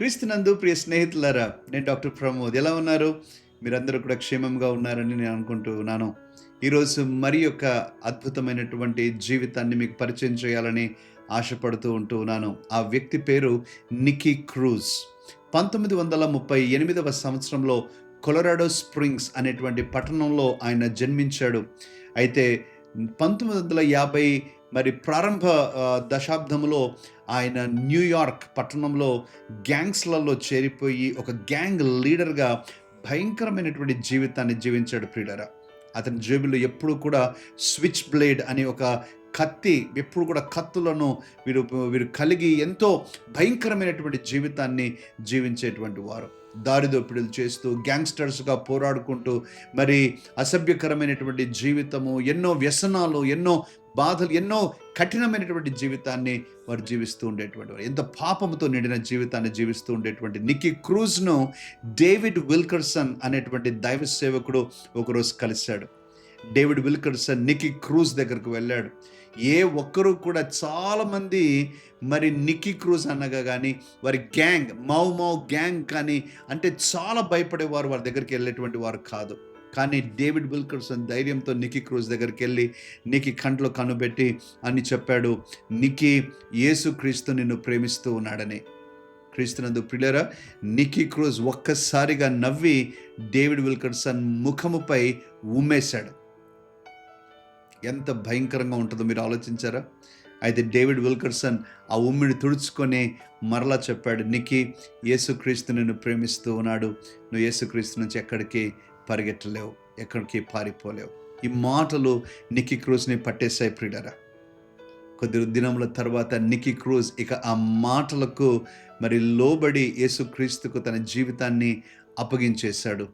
క్రీస్తునందు ప్రియ స్నేహితులారా నేను డాక్టర్ ప్రమోద్. ఎలా ఉన్నారు? మీరందరూ కూడా క్షేమంగా ఉన్నారని నేను అనుకుంటూ ఉన్నాను ఈరోజు మరి యొక్క అద్భుతమైనటువంటి జీవితాన్ని మీకు పరిచయం చేయాలని ఆశపడుతూ ఉంటూ ఉన్నాను ఆ వ్యక్తి పేరు నిక్కీ క్రూజ్. పంతొమ్మిది వందల ముప్పై ఎనిమిదవ సంవత్సరంలో కొలరాడో స్ప్రింగ్స్ అనేటువంటి పట్టణంలో ఆయన జన్మించాడు. అయితే పంతొమ్మిది వందల యాభై మరి ప్రారంభ దశాబ్దంలో ఆయన న్యూయార్క్ పట్టణంలో గ్యాంగ్స్లలో చేరిపోయి ఒక గ్యాంగ్ లీడర్గా భయంకరమైనటువంటి జీవితాన్ని జీవించాడు ప్రియులరా. అతని జేబులో ఎప్పుడు కూడా స్విచ్ బ్లేడ్ అనే ఒక కత్తి ఎప్పుడు కూడా కత్తులను వీరు వీరు కలిగి ఎంతో భయంకరమైనటువంటి జీవితాన్ని జీవించేటువంటి వారు. దారిదోపిడులు చేస్తూ గ్యాంగ్స్టర్స్గా పోరాడుకుంటూ మరి అసభ్యకరమైనటువంటి జీవితము ఎన్నో వ్యసనాలు ఎన్నో బాధలు ఎన్నో కఠినమైనటువంటి జీవితాన్ని వారు జీవిస్తూ ఉండేటువంటి వారు. ఎంత పాపముతో నిండిన జీవితాన్ని జీవిస్తూ ఉండేటువంటి నిక్కీ క్రూజ్ను డేవిడ్ విల్కర్సన్ అనేటువంటి దైవ సేవకుడు ఒకరోజు కలిశాడు. డేవిడ్ విల్కర్సన్ నిక్కీ క్రూజ్ దగ్గరకు వెళ్ళాడు. ఏ ఒక్కరూ కూడా చాలామంది మరి నిక్కీ క్రూజ్ అనగా కానీ వారి గ్యాంగ్ మౌ మౌ గ్యాంగ్ కానీ అంటే చాలా భయపడేవారు వారి దగ్గరికి వెళ్ళేటువంటి వారు కాదు. కానీ డేవిడ్ విల్కర్సన్ ధైర్యంతో నిక్కీ క్రూజ్ దగ్గరికి వెళ్ళి నికి కంట్లో కనుబెట్టి అని చెప్పాడు నికి యేసుక్రీస్తు నిన్ను ప్రేమిస్తూ ఉన్నాడని. క్రీస్తునందు ప్రియులరా నిక్కీ క్రూజ్ ఒక్కసారిగా నవ్వి డేవిడ్ విల్కర్సన్ ముఖముపై ఉమ్మేశాడు. ఎంత భయంకరంగా ఉంటుందో మీరు ఆలోచించారా? అయితే డేవిడ్ విల్కర్సన్ ఆ ఉమ్మిని తుడుచుకొని మరలా చెప్పాడు నికి యేసుక్రీస్తు నిన్ను ప్రేమిస్తూ ఉన్నాడు. నువ్వు యేసుక్రీస్తు నుంచి ఎక్కడికి పరిగెట్టలేవు ఎక్కడికి పారిపోలేవు. ఈ మాటలు నిక్కీ క్రూజ్ని పట్టేశాయి ప్రిడరా కొద్ది దినముల తర్వాత నిక్కీ క్రూజ్ ఇక ఆ మాటలకు మరి లోబడి యేసుక్రీస్తుకు తన జీవితాన్ని అప్పగించేశాడు.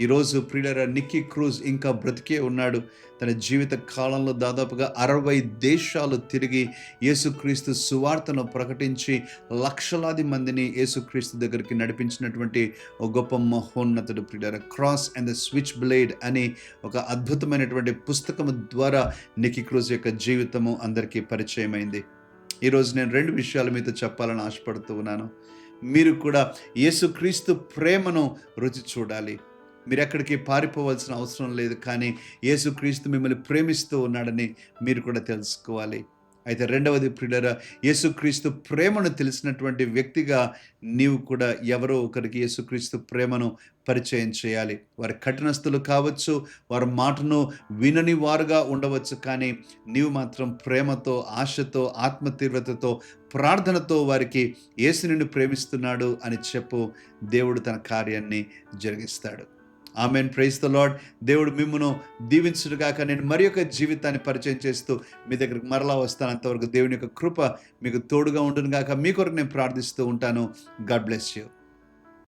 ఈరోజు ప్రియులర నిక్కీ క్రూజ్ ఇంకా బ్రతికే ఉన్నాడు. తన జీవిత కాలంలో దాదాపుగా అరవై దేశాలు తిరిగి యేసుక్రీస్తు సువార్తను ప్రకటించి లక్షలాది మందిని యేసుక్రీస్తు దగ్గరికి నడిపించినటువంటి ఒక గొప్ప మహోన్నతుడు ప్రియులర cross and the switch blade అని ఒక అద్భుతమైనటువంటి పుస్తకం ద్వారా నిక్కీ క్రూజ్ యొక్క జీవితము అందరికీ పరిచయమైంది. ఈరోజు నేను రెండు విషయాలు మీతో చెప్పాలని ఆశపడుతూ ఉన్నాను. మీరు కూడా యేసుక్రీస్తు ప్రేమను రుచి చూడాలి. మీరు ఎక్కడికి పారిపోవాల్సిన అవసరం లేదు కానీ యేసుక్రీస్తు మిమ్మల్ని ప్రేమిస్తూ ఉన్నాడని మీరు కూడా తెలుసుకోవాలి. అయితే రెండవది ప్రియులరా యేసుక్రీస్తు ప్రేమను తెలిసినటువంటి వ్యక్తిగా నీవు కూడా ఎవరో ఒకరికి యేసుక్రీస్తు ప్రేమను పరిచయం చేయాలి. వారి కఠినస్తులు కావచ్చు వారి మాటను వినని వారుగా ఉండవచ్చు కానీ నీవు మాత్రం ప్రేమతో ఆశతో ఆత్మతీవ్రతతో ప్రార్థనతో వారికి యేసు నిన్ను ప్రేమిస్తున్నాడు అని చెప్పు. దేవుడు తన కార్యాన్ని జరిగిస్తాడు. ఆమెన్. ప్రైజ్ ద లాడ్ దేవుడు మిమ్మను దీవించుడుగాక నేను మరి యొక్క జీవితాన్ని పరిచయం చేస్తూ మీ దగ్గరికి మరలా వస్తాను. అంతవరకు దేవుని యొక్క కృప మీకు తోడుగా ఉండును గాక మీ కొరకు నేను ప్రార్థిస్తూ ఉంటాను. God bless you